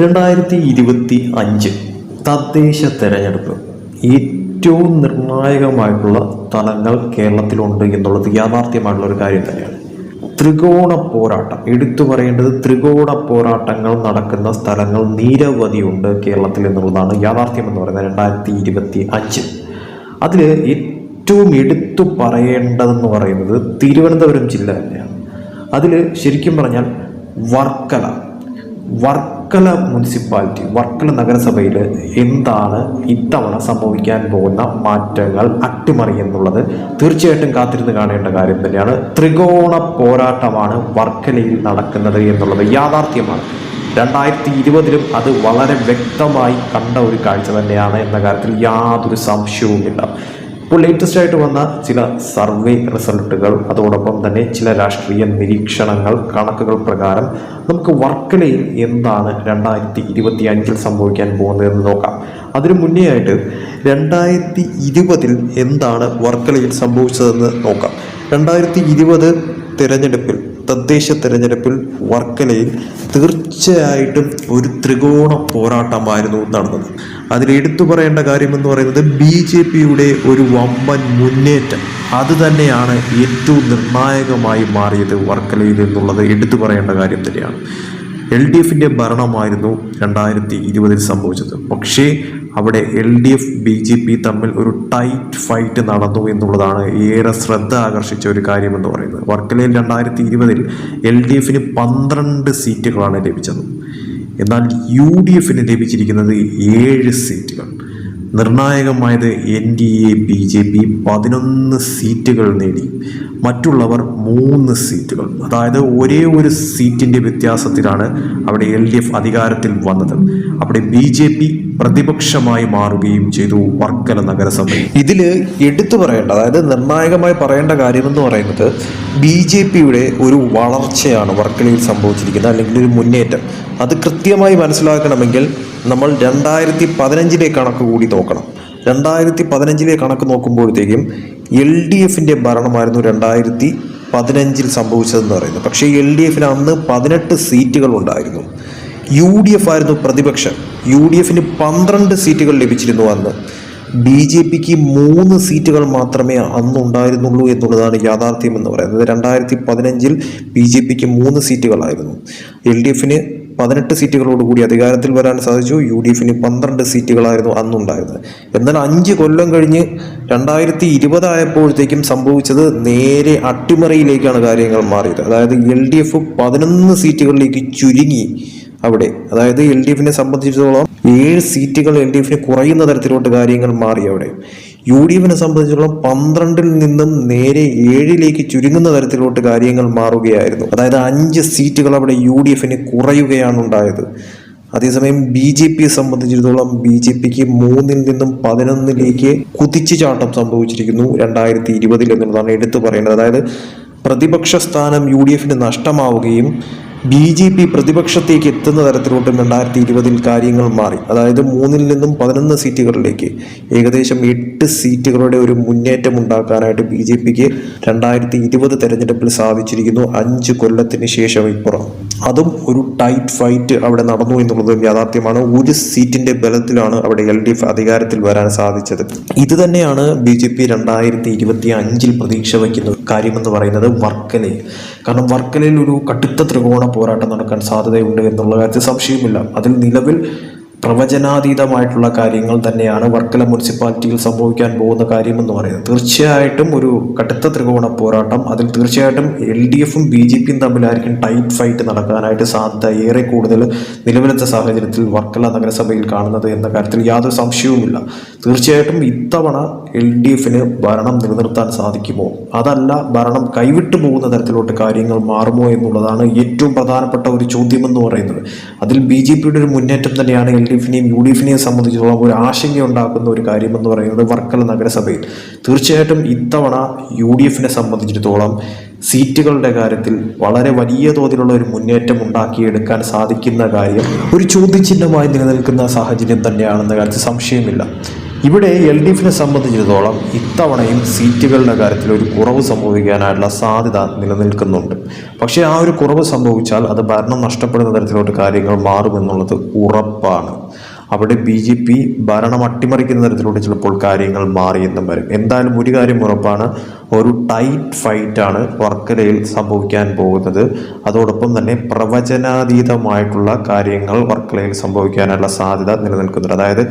രണ്ടായിരത്തി ഇരുപത്തി അഞ്ച് തദ്ദേശ തെരഞ്ഞെടുപ്പ്. ഏറ്റവും നിർണായകമായിട്ടുള്ള തലങ്ങൾ കേരളത്തിലുണ്ട് എന്നുള്ളത് യാഥാർത്ഥ്യമായിട്ടുള്ള ഒരു കാര്യം തന്നെയാണ്. ത്രികോണ പോരാട്ടം. എടുത്തു പറയേണ്ടത് ത്രികോണ പോരാട്ടങ്ങൾ നടക്കുന്ന സ്ഥലങ്ങൾ നിരവധിയുണ്ട് കേരളത്തിൽ എന്നുള്ളതാണ് യാഥാർത്ഥ്യം എന്ന് പറയുന്നത് രണ്ടായിരത്തി ഇരുപത്തി അഞ്ച്. അതിൽ ഏറ്റവും എടുത്തു പറയേണ്ടതെന്ന് പറയുന്നത് തിരുവനന്തപുരം ജില്ല തന്നെയാണ്. അതിൽ ശരിക്കും പറഞ്ഞാൽ വർക്കല. വർക്കല മുനിസിപ്പാലിറ്റി വർക്കല നഗരസഭയിൽ എന്താണ് ഇത്തവണ സംഭവിക്കാൻ പോകുന്ന മാറ്റങ്ങൾ അട്ടിമറി എന്നുള്ളത് തീർച്ചയായിട്ടും കാത്തിരുന്ന് കാണേണ്ട കാര്യം തന്നെയാണ്. ത്രികോണ പോരാട്ടമാണ് വർക്കലയിൽ നടക്കുന്നത് എന്നുള്ളത് യാഥാർത്ഥ്യമാണ്. രണ്ടായിരത്തി ഇരുപതിലും അത് വളരെ വ്യക്തമായി കണ്ട ഒരു കാഴ്ച തന്നെയാണ് എന്ന കാര്യത്തിൽ യാതൊരു സംശയവുമില്ല. ഇപ്പോൾ ലേറ്റസ്റ്റ് ആയിട്ട് വന്ന ചില സർവേ റിസൾട്ടുകൾ അതോടൊപ്പം തന്നെ ചില രാഷ്ട്രീയ നിരീക്ഷണങ്ങൾ കണക്കുകൾ പ്രകാരം നമുക്ക് വർക്കലയിൽ എന്താണ് രണ്ടായിരത്തി ഇരുപത്തി അഞ്ചിൽ സംഭവിക്കാൻ പോകുന്നതെന്ന് നോക്കാം. അതിനു മുന്നേ ആയിട്ട് രണ്ടായിരത്തി ഇരുപതിൽ എന്താണ് വർക്കലയിൽ സംഭവിച്ചതെന്ന് നോക്കാം. രണ്ടായിരത്തി ഇരുപത് തിരഞ്ഞെടുപ്പിൽ തദ്ദേശ തിരഞ്ഞെടുപ്പിൽ വർക്കലയിൽ തീർച്ചയായിട്ടും ഒരു ത്രികോണ പോരാട്ടമായിരുന്നു നടന്നത്. അതിൽ എടുത്തു പറയേണ്ട കാര്യമെന്ന് പറയുന്നത് ബി ജെ പിയുടെ ഒരു വമ്പൻ മുന്നേറ്റം. അത് തന്നെയാണ് ഏറ്റവും നിർണായകമായി മാറിയത് വർക്കലയിൽ എന്നുള്ളത് എടുത്തു പറയേണ്ട കാര്യം തന്നെയാണ്. എൽ ഡി എഫിന്റെ ഭരണമായിരുന്നു രണ്ടായിരത്തി ഇരുപതിൽ സംഭവിച്ചത്. പക്ഷേ അവിടെ L D F B J P തമ്മിൽ ഒരു ടൈറ്റ് ഫൈറ്റ് നടന്നു എന്നുള്ളതാണ് ഏറെ ശ്രദ്ധ ആകർഷിച്ച ഒരു കാര്യമെന്ന് പറയുന്നത്. വർക്കലയിൽ രണ്ടായിരത്തി ഇരുപതിൽ എൽ ഡി എഫിന് പന്ത്രണ്ട് സീറ്റുകളാണ് ലഭിച്ചത്. എന്നാൽ യു ഡി എഫിന് ലഭിച്ചിരിക്കുന്നത് ഏഴ് സീറ്റുകൾ. നിർണായകമായത് N D A B J P പതിനൊന്ന് സീറ്റുകൾ നേടി. മറ്റുള്ളവർ മൂന്ന് സീറ്റുകൾ. അതായത് ഒരേ ഒരു സീറ്റിന്റെ വ്യത്യാസത്തിലാണ് അവിടെ എൽ ഡി എഫ് അധികാരത്തിൽ വന്നത്. അവിടെ ബി ജെ പി പ്രതിപക്ഷമായി മാറുകയും ചെയ്തു വർക്കല നഗരസഭ ഇതിൽ എടുത്തു പറയേണ്ട അതായത് നിർണായകമായി പറയേണ്ട കാര്യമെന്ന് പറയുന്നത് ബി ജെ പിയുടെ ഒരു വളർച്ചയാണ് വർക്കലയിൽ സംഭവിച്ചിരിക്കുന്നത് അല്ലെങ്കിൽ ഒരു മുന്നേറ്റം. അത് കൃത്യമായി മനസ്സിലാക്കണമെങ്കിൽ നമ്മൾ രണ്ടായിരത്തി പതിനഞ്ചിലെ കണക്ക് കൂടി നോക്കണം. രണ്ടായിരത്തി പതിനഞ്ചിലെ കണക്ക് നോക്കുമ്പോഴത്തേക്കും എൽ ഡി എഫിന്റെ ഭരണമായിരുന്നു രണ്ടായിരത്തി പതിനഞ്ചിൽ സംഭവിച്ചതെന്ന് പറയുന്നത്. പക്ഷേ എൽ ഡി എഫിന് അന്ന് പതിനെട്ട് സീറ്റുകൾ ഉണ്ടായിരുന്നു. യു ഡി എഫ് ആയിരുന്നു പ്രതിപക്ഷം. യു ഡി എഫിന് പന്ത്രണ്ട് സീറ്റുകൾ ലഭിച്ചിരുന്നു അന്ന്. ബി ജെ പിക്ക് മൂന്ന് സീറ്റുകൾ മാത്രമേ അന്ന് ഉണ്ടായിരുന്നുള്ളൂ എന്നുള്ളതാണ് യാഥാർത്ഥ്യം എന്ന് പറയുന്നത്. രണ്ടായിരത്തി പതിനഞ്ചിൽ ബി ജെ പിക്ക് മൂന്ന് സീറ്റുകളായിരുന്നു. എൽ ഡി എഫിന് പതിനെട്ട് സീറ്റുകളോടുകൂടി അധികാരത്തിൽ വരാൻ സാധിച്ചു. യു ഡി എഫിന് പന്ത്രണ്ട് സീറ്റുകളായിരുന്നു അന്നുണ്ടായിരുന്നത് എന്നാൽ അഞ്ച് കൊല്ലം കഴിഞ്ഞ് രണ്ടായിരത്തി ഇരുപതായപ്പോഴത്തേക്കും സംഭവിച്ചത് നേരെ അട്ടിമറിയിലേക്കാണ് കാര്യങ്ങൾ മാറിയത്. അതായത് എൽ ഡി എഫ് പതിനൊന്ന് സീറ്റുകളിലേക്ക് ചുരുങ്ങി. അവിടെ. അതായത് എൽ ഡി എഫിനെ സംബന്ധിച്ചിടത്തോളം ഏഴ് സീറ്റുകൾ എൽ ഡി എഫിന് കുറയുന്ന തരത്തിലോട്ട് കാര്യങ്ങൾ മാറി അവിടെ. യു ഡി എഫിനെ സംബന്ധിച്ചിടത്തോളം പന്ത്രണ്ടിൽ നിന്നും നേരെ ഏഴിലേക്ക് ചുരുങ്ങുന്ന തരത്തിലോട്ട് കാര്യങ്ങൾ മാറുകയായിരുന്നു. അതായത് അഞ്ച് സീറ്റുകൾ അവിടെ യു ഡി എഫിന് കുറയുകയാണ് ഉണ്ടായത്. അതേസമയം ബി ജെ പിയെ സംബന്ധിച്ചിടത്തോളം ബി ജെ പിക്ക് മൂന്നിൽ നിന്നും പതിനൊന്നിലേക്ക് കുതിച്ചു ചാട്ടം സംഭവിച്ചിരിക്കുന്നു രണ്ടായിരത്തി ഇരുപതിൽ എന്നുള്ളതാണ് എടുത്തു പറയുന്നത് അതായത് പ്രതിപക്ഷ സ്ഥാനം യു ഡി എഫിന് നഷ്ടമാവുകയും ബി ജെ പി പ്രതിപക്ഷത്തേക്ക് എത്തുന്ന തരത്തിലോട്ടും രണ്ടായിരത്തി ഇരുപതിൽ കാര്യങ്ങൾ മാറി. അതായത് മൂന്നിൽ നിന്നും പതിനൊന്ന് സീറ്റുകളിലേക്ക് ഏകദേശം എട്ട് സീറ്റുകളുടെ ഒരു മുന്നേറ്റം ഉണ്ടാക്കാനായിട്ട് ബി ജെ പിക്ക് രണ്ടായിരത്തി ഇരുപത് തെരഞ്ഞെടുപ്പിൽ സാധിച്ചിരിക്കുന്നു. അഞ്ച് കൊല്ലത്തിന് ശേഷം ഇപ്പുറം. അതും ഒരു ടൈറ്റ് ഫൈറ്റ് അവിടെ നടന്നു എന്നുള്ളതും യാഥാർത്ഥ്യമാണ്. ഒരു സീറ്റിന്റെ ബലത്തിലാണ് അവിടെ എൽ ഡി എഫ് അധികാരത്തിൽ വരാൻ സാധിച്ചത്. ഇത് തന്നെയാണ് ബി ജെ പി രണ്ടായിരത്തി ഇരുപത്തി അഞ്ചിൽ പ്രതീക്ഷ വയ്ക്കുന്ന കാര്യമെന്ന് പറയുന്നത് വർക്കലയിൽ. കാരണം വർക്കലയിൽ ഒരു കടുത്ത ത്രികോണ പോരാട്ടം നടക്കാൻ സാധ്യതയുണ്ട് എന്നുള്ള കാര്യത്തിൽ സംശയമില്ല. അതിൽ നിലവിൽ പ്രവചനാതീതമായിട്ടുള്ള കാര്യങ്ങൾ തന്നെയാണ് വർക്കല മുനിസിപ്പാലിറ്റിയിൽ സംഭവിക്കാൻ പോകുന്ന കാര്യമെന്ന് പറയുന്നത്. തീർച്ചയായിട്ടും ഒരു കടുത്ത ത്രികോണ പോരാട്ടം. അതിൽ തീർച്ചയായിട്ടും എൽ ഡി എഫും ബി ജെ പിയും തമ്മിലായിരിക്കും ടൈറ്റ് ഫൈറ്റ് നടക്കാനായിട്ട് സാധ്യത ഏറെ കൂടുതൽ നിലവിലത്തെ സാഹചര്യത്തിൽ വർക്കല നഗരസഭയിൽ കാണുന്നത് എന്ന കാര്യത്തിൽ യാതൊരു സംശയവുമില്ല. തീർച്ചയായിട്ടും ഇത്തവണ എൽ ഡി എഫിന് ഭരണം നിലനിർത്താൻ സാധിക്കുമോ? അതല്ല ഭരണം കൈവിട്ടു പോകുന്ന തരത്തിലോട്ട് കാര്യങ്ങൾ മാറുമോ എന്നുള്ളതാണ് ഏറ്റവും പ്രധാനപ്പെട്ട ഒരു ചോദ്യമെന്ന് പറയുന്നത്. അതിൽ ബി ജെ പിയുടെ ഒരു മുന്നേറ്റം തന്നെയാണ് എൽ ഡി എഫിനെയും യു ഡി എഫിനെയും സംബന്ധിച്ചിടത്തോളം ഒരു ആശങ്കയുണ്ടാക്കുന്ന ഒരു കാര്യമെന്ന് പറയുന്നത് വർക്കല നഗരസഭയിൽ. തീർച്ചയായിട്ടും ഇത്തവണ യു ഡി എഫിനെ സംബന്ധിച്ചിടത്തോളം സീറ്റുകളുടെ കാര്യത്തിൽ വളരെ വലിയ തോതിലുള്ള ഒരു മുന്നേറ്റം ഉണ്ടാക്കിയെടുക്കാൻ സാധിക്കുന്ന കാര്യം ഒരു ചോദ്യചിഹ്നമായി നിലനിൽക്കുന്ന സാഹചര്യം തന്നെയാണെന്ന കാര്യത്തിൽ സംശയമില്ല. ഇവിടെ എൽ ഡി എഫിനെ സംബന്ധിച്ചിടത്തോളം ഇത്തവണയും സീറ്റുകളുടെ കാര്യത്തിൽ ഒരു കുറവ് സംഭവിക്കാനായിട്ടുള്ള സാധ്യത നിലനിൽക്കുന്നുണ്ട്. പക്ഷേ ആ ഒരു കുറവ് സംഭവിച്ചാൽ അത് ഭരണം നഷ്ടപ്പെടുന്ന തരത്തിലോട്ട് കാര്യങ്ങൾ മാറുമെന്നുള്ളത് ഉറപ്പാണ്. അവിടെ ബി ജെ പി ഭരണം അട്ടിമറിക്കുന്ന തരത്തിലൂടെ ചിലപ്പോൾ കാര്യങ്ങൾ മാറിയെന്നും വരും. എന്തായാലും ഒരു കാര്യം ഉറപ്പാണ് ഒരു ടൈറ്റ് ഫൈറ്റാണ് വർക്കലയിൽ സംഭവിക്കാൻ പോകുന്നത്. അതോടൊപ്പം തന്നെ പ്രവചനാതീതമായിട്ടുള്ള കാര്യങ്ങൾ വർക്കലയിൽ സംഭവിക്കാനുള്ള സാധ്യത നിലനിൽക്കുന്നുണ്ട്. അതായത്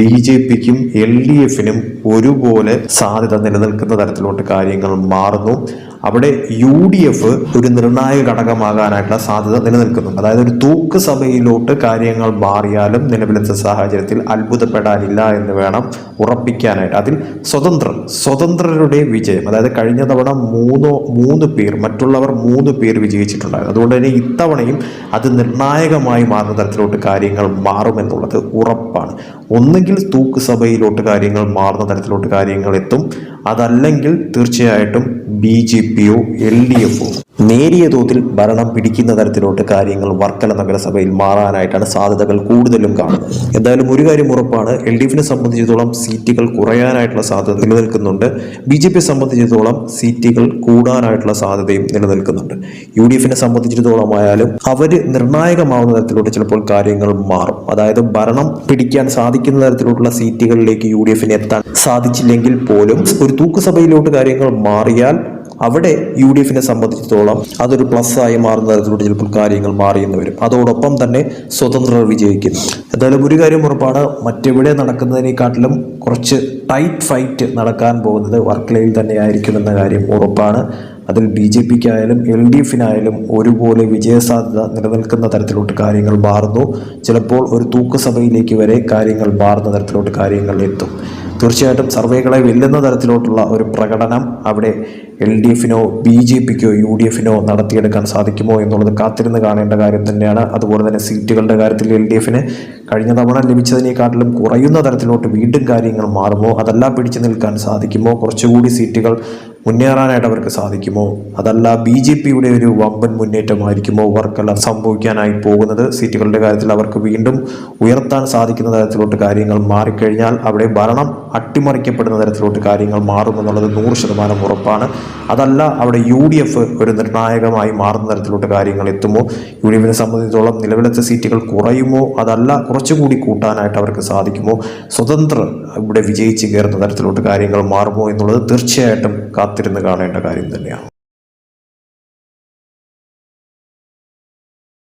ബി ജെ പിക്കും എൽ ഡി എഫിനും ഒരുപോലെ സാധ്യത നിലനിൽക്കുന്ന തരത്തിലോട്ട് കാര്യങ്ങൾ മാറുന്നു. അവിടെ യു ഡി എഫ് ഒരു നിർണായക ഘടകമാകാനായിട്ടുള്ള സാധ്യത നിലനിൽക്കുന്നുണ്ട്. അതായത് ഒരു തൂക്ക് സഭയിലോട്ട് കാര്യങ്ങൾ മാറിയാലും നിലവിലത്തെ സാഹചര്യത്തിൽ അത്ഭുതപ്പെടാനില്ല എന്ന് വേണം ഉറപ്പിക്കാനായിട്ട്. അതിൽ സ്വതന്ത്രർ സ്വതന്ത്രരുടെ വിജയം. അതായത് കഴിഞ്ഞ തവണ മൂന്നോ മൂന്ന് പേർ മറ്റുള്ളവർ മൂന്ന് പേർ വിജയിച്ചിട്ടുണ്ടായിരുന്നു. അതുകൊണ്ട് തന്നെ ഇത്തവണയും അത് നിർണായകമായി മാറുന്ന തരത്തിലോട്ട് കാര്യങ്ങൾ മാറുമെന്നുള്ളത് ഉറപ്പാണ്. ഒന്നുകിൽ തൂക്ക് സഭയിലോട്ട് കാര്യങ്ങൾ മാറുന്ന തരത്തിലോട്ട് കാര്യങ്ങൾ എത്തും. അതല്ലെങ്കിൽ തീർച്ചയായിട്ടും ബി ജെ പിയോ എൽ ഡി എഫോ? നേരിയ തോതിൽ ഭരണം പിടിക്കുന്ന തരത്തിലോട്ട് കാര്യങ്ങൾ വർക്കല നഗരസഭയിൽ മാറാനായിട്ടാണ് സാധ്യതകൾ കൂടുതലും കാണുന്നത്. എന്തായാലും ഒരു കാര്യം ഉറപ്പാണ് എൽ ഡി എഫിനെ സംബന്ധിച്ചിടത്തോളം സീറ്റുകൾ കുറയാനായിട്ടുള്ള സാധ്യത നിലനിൽക്കുന്നുണ്ട്. ബി ജെ പിയെ സംബന്ധിച്ചിടത്തോളം സീറ്റുകൾ കൂടാനായിട്ടുള്ള സാധ്യതയും നിലനിൽക്കുന്നുണ്ട്. യു ഡി എഫിനെ സംബന്ധിച്ചിടത്തോളം ആയാലും അവർ നിർണായകമാവുന്ന തരത്തിലോട്ട് ചിലപ്പോൾ കാര്യങ്ങൾ മാറും. അതായത് ഭരണം പിടിക്കാൻ സാധിക്കുന്ന തരത്തിലോട്ടുള്ള സീറ്റുകളിലേക്ക് യു ഡി എഫിന് എത്താൻ സാധിച്ചില്ലെങ്കിൽ പോലും ഒരു തൂക്കുസഭയിലോട്ട് കാര്യങ്ങൾ മാറിയാൽ അവിടെ യു ഡി എഫിനെ സംബന്ധിച്ചിടത്തോളം അതൊരു പ്ലസ് ആയി മാറുന്ന തരത്തിലൂടെ ചിലപ്പോൾ കാര്യങ്ങൾ മാറിയെന്ന് വരും. അതോടൊപ്പം തന്നെ സ്വതന്ത്രർ വിജയിക്കും എന്തായാലും ഒരു കാര്യം ഉറപ്പാണ് മറ്റെവിടെ നടക്കുന്നതിനെക്കാട്ടിലും കുറച്ച് ടൈറ്റ് ഫൈറ്റ് നടക്കാൻ പോകുന്നത് വർക്കലയിൽ തന്നെ ആയിരിക്കുമെന്ന കാര്യം ഉറപ്പാണ്. അതിൽ ബി ജെ പിക്കായാലും എൽ ഡി എഫിനായാലും ഒരുപോലെ വിജയസാധ്യത നിലനിൽക്കുന്ന തരത്തിലോട്ട് കാര്യങ്ങൾ മാറുന്നു. ചിലപ്പോൾ ഒരു തൂക്കുസഭയിലേക്ക് വരെ കാര്യങ്ങൾ മാറുന്ന തരത്തിലോട്ട് കാര്യങ്ങൾ എത്തും. തീർച്ചയായിട്ടും സർവേകളെ വെല്ലുന്ന തരത്തിലോട്ടുള്ള ഒരു പ്രകടനം അവിടെ എൽ ഡി എഫിനോ ബി ജെ പിക്കോ യു ഡി എഫിനോ നടത്തിയെടുക്കാൻ സാധിക്കുമോ എന്നുള്ളത് കാത്തിരുന്ന് കാണേണ്ട കാര്യം തന്നെയാണ്. അതുപോലെ തന്നെ സീറ്റുകളുടെ കാര്യത്തിൽ എൽ ഡി എഫിന് കഴിഞ്ഞ തവണ ലഭിച്ചതിനേക്കാട്ടിലും കുറയുന്ന തരത്തിലോട്ട് വീണ്ടും കാര്യങ്ങൾ മാറുമോ? അതല്ല പിടിച്ചു നിൽക്കാൻ സാധിക്കുമോ? കുറച്ചുകൂടി സീറ്റുകൾ മുന്നേറാനായിട്ട് അവർക്ക് സാധിക്കുമോ? അതല്ല ബി ജെ പിയുടെ ഒരു വമ്പൻ മുന്നേറ്റമായിരിക്കുമോ വർക്കെല്ലാം സംഭവിക്കാനായി പോകുന്നത്? സീറ്റുകളുടെ കാര്യത്തിൽ അവർക്ക് വീണ്ടും ഉയർത്താൻ സാധിക്കുന്ന തരത്തിലോട്ട് കാര്യങ്ങൾ മാറിക്കഴിഞ്ഞാൽ അവിടെ ഭരണം അട്ടിമറിക്കപ്പെടുന്ന തരത്തിലോട്ട് കാര്യങ്ങൾ മാറുമെന്നുള്ളത് നൂറ് ശതമാനം ഉറപ്പാണ്. അതല്ല അവിടെ യു ഡി എഫ് ഒരു നിർണായകമായി മാറുന്ന തരത്തിലോട്ട് കാര്യങ്ങൾ എത്തുമോ? യു ഡി എഫിനെ സംബന്ധിച്ചിടത്തോളം നിലവിലത്തെ സീറ്റുകൾ കുറയുമോ? അതല്ല കുറച്ചുകൂടി കൂട്ടാനായിട്ട് അവർക്ക് സാധിക്കുമോ? സ്വതന്ത്ര ഇവിടെ വിജയിച്ച് കയറുന്ന തരത്തിലോട്ട് കാര്യങ്ങൾ മാറുമോ എന്നുള്ളത് തീർച്ചയായിട്ടും കാത്തിരുന്ന് കാണേണ്ട കാര്യം തന്നെയാണ്.